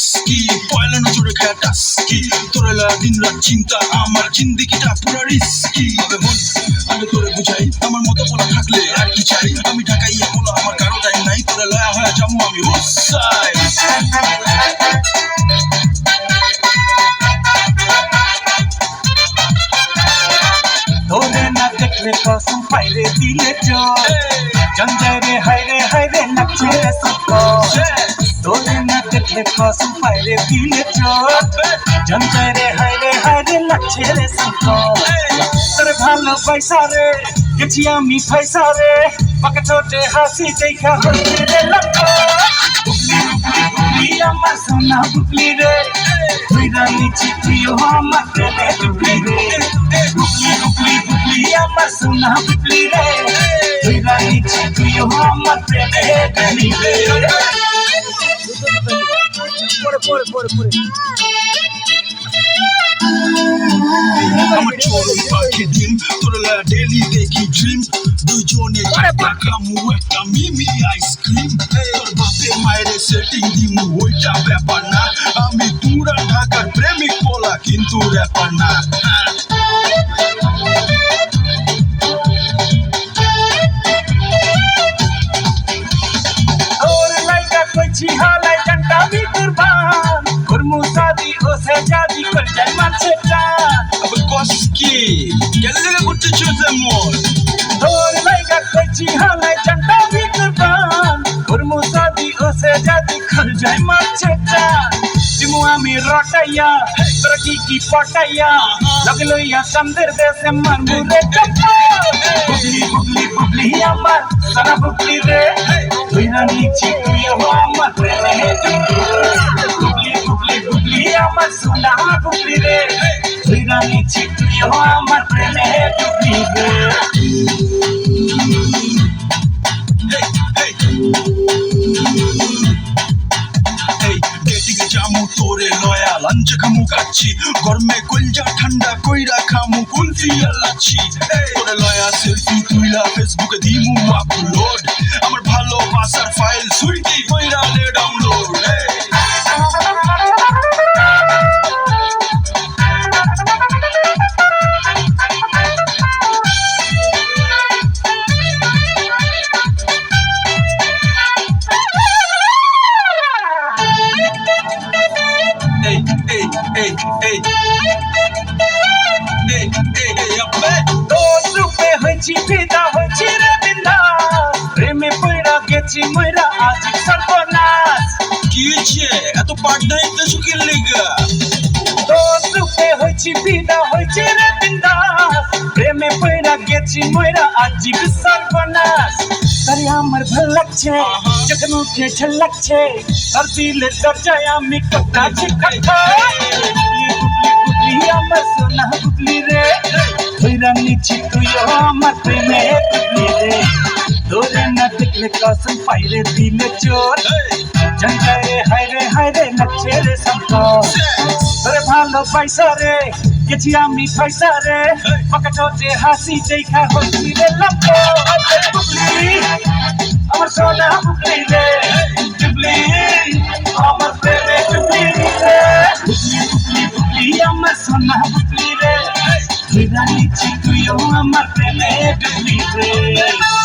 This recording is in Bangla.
টাস্কি পয়লানো জোরে খেয়া টাস্কি তোরে লাগা দিন রাত চিন্তা আমার জিন্দিগিটা পুরো রিস্কি হবে মন আমি তোরে বুঝাই আমার মতো বলা থাকলে আর কি চাই? আমি ঢাকাই এখনও আমার কারও টাইম নাই তোরে লয়া হয়ে যাব আমি হোসাই ধরে না দেখলে কসম পাইরে দিলে চল জঞ্জায় রে হায় রে হায় রে নাচে দেখলে কসম পাইরে দিলে চোর জঞ্জায় রে হাইরে হাইরে নাচছে রে সত্য তোর ভালো পয়সা রে গেছি আমি পয়সা রে পাকে ছোটে হাসি দেখা হচ্ছে রে লক্ষ্য বুকলি বুকলি বুকলি আমার সোনা বুকলি রে তুই রানিছি তুইও আমার প্রেমে ডুবলি রে বুকলি বুকলি বুকলি আমার সোনা বুকলি রে তুই রানিছি তুইও আমার প্রেমে ডুবলি রে পরে পরে আমার চরম পাখি ডিম তোর ডেলি দেখি ড্রিম দুজনে খামু একটা মিমি আইসক্রিম তোর বাপে মায়ের সেটিং দিমু ওইটা ব্যাপার না। আমি পুরা ঢাকার প্রেমিক বলা কিন্তু ব্যাপার না। ಗೆಲ್ಲಲು ಗುಟ್ಟು ಚೂಸಮ್ಮು ತೋರಿಲೈ ಗಚ್ಚಿ ಹಾಲೈ ಚಂಡ ಬಿಕರ್ಬಾನ್ ಗುರ್ಮು ಸಾದಿ ಒಸೆ ಜಾದಿ ಖಲ್ ಜೈ ಮಾಚೆಟ್ಟ ಸಿಮುವಾ ಮಿ ರೊಟಯ್ಯ ಪ್ರಕಿ ಕಿ ಪೊಟಯ್ಯ ಲಗಲು ಯಾ ಸಂದರ್ ದೇ ಸೆ ಮರ್ ಮುರೆ ಚಪ್ಪ ಬುಬ್ಲಿ ಬುಬ್ಲಿ ಬುಬ್ಲಿ ಅಮರ್ ಸನ ಬುಬ್ಲಿ ದೇ ತುಯ್ನ ನೀಚಿ ತುಯ್ಯ ಹೋ ಅಮರ್ ಪ್ರೇಮ ಹೇ ತುಯ್ಯ আমার সোনা বুবলি রে। তুই না নিচি তুই আমার প্রেমে বুবলি রে। তোরে লয়া, লাঞ্চ খামু কাচ্ছি। গরমে কলজা ঠান্ডা কইরা খামু কুলফি আলাচ্ছি তোরে লয়া সেলফি তুইলা ফেসবুকে দিমু আপলোড আমার ভালোবাসার ফাইল সুইটি এই এই এই এই এই আবে তোর রূপে হয়েছি ফিদা হয়েছি রে বিন্দা। প্রেমে পড়া গেছি ময়রা আজ সর্বনাশ। কি হয়েছে? এত পাটনাই তো শুকিয়ে লেগা? তোর রূপে হয়েছি ফিদা হয়েছি রে বিন্দা। প্রেমে পড়া গেছি ময়রা আজ সর্বনাশ। তারে আমার ভালো লাগছে। যখন উঠে ঝল লাগছে আর দিলের দরজায় আমি কাছে কথা বুবলি বুবলি আমার সোনা বুবলি রে তুইরা নিচি তুইও আমার প্রেমে বুবলি রে তোরে না দেখলে কসম পাইরে দিলে চোর জঙ্গায় রে হায়রে হায়রে নাচছে রে সম্পদ তোরে ভালো পয়সা রে গেছি আমি পয়সা রে পাকা ঠোঁটে হাসি দেখা হচ্ছি রে লম্ব আমার প্রেমে বুবলি রে